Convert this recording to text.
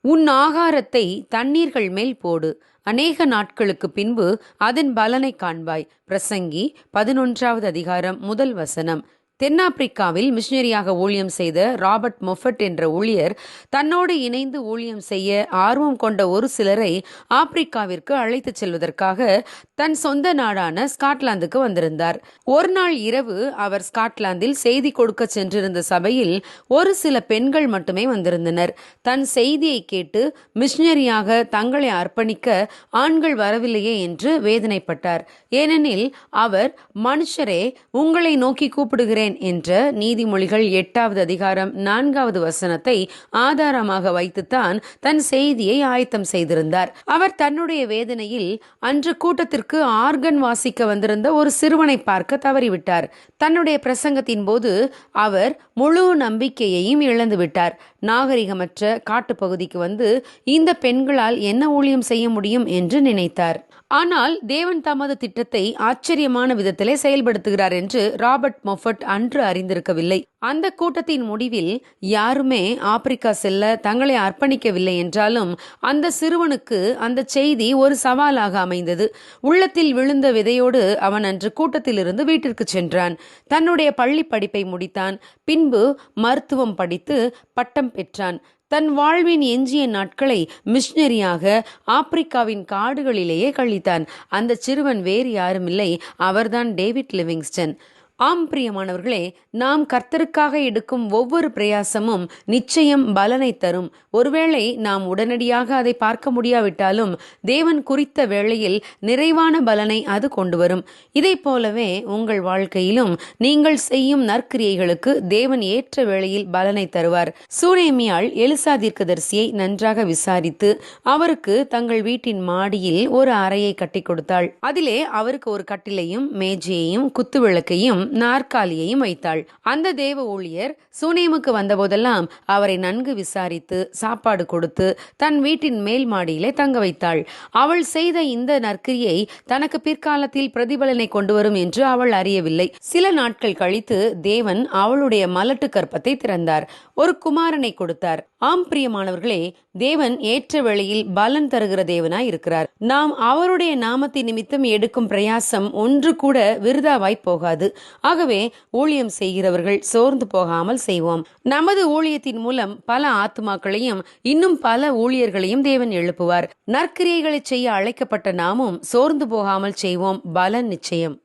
உன் ஆகாரத்தை தண்ணீர்கள் மேல் போடு. அநேக நாட்களுக்கு பின்பு அதன் பலனை காண்பாய். பிரசங்கி பதினொன்றாவது அதிகாரம் முதல் வசனம். தென்னாப்பிரிக்காவில் மிஷினரியாக ஊழியம் செய்த ராபர்ட் மொஃபட் என்ற ஊழியர் தன்னோடு இணைந்து ஊழியம் செய்ய ஆர்வம் கொண்ட ஒரு சிலரை ஆப்பிரிக்காவிற்கு அழைத்துச் செல்வதற்காக தன் சொந்த நாடான ஸ்காட்லாந்துக்கு வந்திருந்தார். ஒரு நாள் இரவு அவர் ஸ்காட்லாந்தில் செய்தி கொடுக்க சென்றிருந்த சபையில் ஒரு சில பெண்கள் மட்டுமே வந்திருந்தனர். தன் செய்தியை கேட்டு மிஷினரியாக தங்களை அர்ப்பணிக்க ஆண்கள் வரவில்லையே என்று வேதனைப்பட்டார். ஏனெனில் அவர் மனுஷரே உங்களை நோக்கி கூப்பிடுகிறேன். என்ற நீதிமொழிகள் எட்டாவது அதிகாரம் நான்காவது வசனத்தை ஆதாரமாக வைத்துத்தான் தன் செய்தியை ஆயத்தம் செய்திருந்தார். அவர் தன்னுடைய வேதனையில் அன்று கூட்டத்திற்கு ஆர்கன் வாசிக்க வந்திருந்த ஒரு சிறுவனை பார்க்க தவறிவிட்டார். தன்னுடைய பிரசங்கத்தின் போது அவர் முழு நம்பிக்கையையும் இழந்துவிட்டார் நாகரிகமற்ற காட்டுப்பகுதிக்கு வந்து இந்த பெண்களால் என்ன ஊழியம் செய்ய முடியும் என்று நினைத்தார். ஆனால் தேவன் தமது திட்டத்தை ஆச்சரியமான விதத்திலே செயல்படுத்துகிறார் என்று ராபர்ட் மொஃபட் அன்று அறிந்திருக்கவில்லை. அந்த கூட்டத்தின் முடிவில் யாருமே ஆப்பிரிக்கா செல்ல தங்களை அர்ப்பணிக்கவில்லை என்றாலும் அந்த சிறுவனுக்கு அந்த செய்தி ஒரு சவாலாக அமைந்தது. உள்ளத்தில் விழுந்த விதையோடு அவன் அன்று கூட்டத்திலிருந்து வீட்டிற்கு சென்றான். தன்னுடைய பள்ளி படிப்பை முடித்தான். பின்பு மருத்துவம் படித்து பட்டம் பெற்றான். தன் வாழ்வின் எஞ்சிய நாட்களை மிஷினரியாக ஆப்பிரிக்காவின் காடுகளிலேயே கழித்தான். அந்த சிறுவன் வேறு யாருமில்லை. அவர்தான் டேவிட் லிவிங்ஸ்டன். ஆம் பிரியமானவர்களே நாம் கர்த்தருக்காக எடுக்கும் ஒவ்வொரு பிரயாசமும் நிச்சயம் பலனை தரும். ஒருவேளை நாம் உடனடியாக அதை பார்க்க முடியாவிட்டாலும் தேவன் குறித்த வேளையில் நிறைவான பலனை அது கொண்டு வரும். இதை போலவே உங்கள் வாழ்க்கையிலும் நீங்கள் செய்யும் நற்கிரியைகளுக்கு தேவன் ஏற்ற வேளையில் பலனை தருவார். சூனேமியாள் எலிசா தீர்க்கதரிசியை நன்றாக விசாரித்து அவருக்கு தங்கள் வீட்டின் மாடியில் ஒரு அறையை கட்டி கொடுத்தாள். அதிலே அவருக்கு ஒரு கட்டிலையும் மேஜையையும் குத்துவிளக்கையும் நாற்காலியையும் வைத்தாள். அந்த தேவ ஊழியர் சூனேமுக்கு வந்தபோதெல்லாம் அவரை நன்கு விசாரித்து சாப்பாடு கொடுத்து தன் வீட்டின் மேல் மாடியிலே தங்க வைத்தாள். அவள் செய்த இந்த நற்கிரியை தனக்கு பிற்காலத்தில் பிரதிபலனை கொண்டு வரும் என்று அவள் அறியவில்லை. சில நாட்கள் கழித்து தேவன் அவளுடைய மலட்டு கற்பத்தை திறந்தார். ஒரு குமாரனை கொடுத்தார். ஆம் பிரியமானவர்களே தேவன் ஏற்ற வேளையில் பலன் தருகிற தேவனாய் இருக்கிறார். நாம் அவருடைய நாமத்தை நிமித்தம் எடுக்கும் பிரயாசம் ஒன்று கூட விருதாவாய் போகாது. ஆகவே ஊழியம் செய்கிறவர்கள் சோர்ந்து போகாமல் செய்வோம். நமது ஊழியத்தின் மூலம் பல ஆத்துமாக்களையும் இன்னும் பல ஊழியர்களையும் தேவன் எழுப்புவார். நற்கிரியைகளை செய்ய அழைக்கப்பட்ட நாமும் சோர்ந்து போகாமல் செய்வோம். பலன் நிச்சயம்.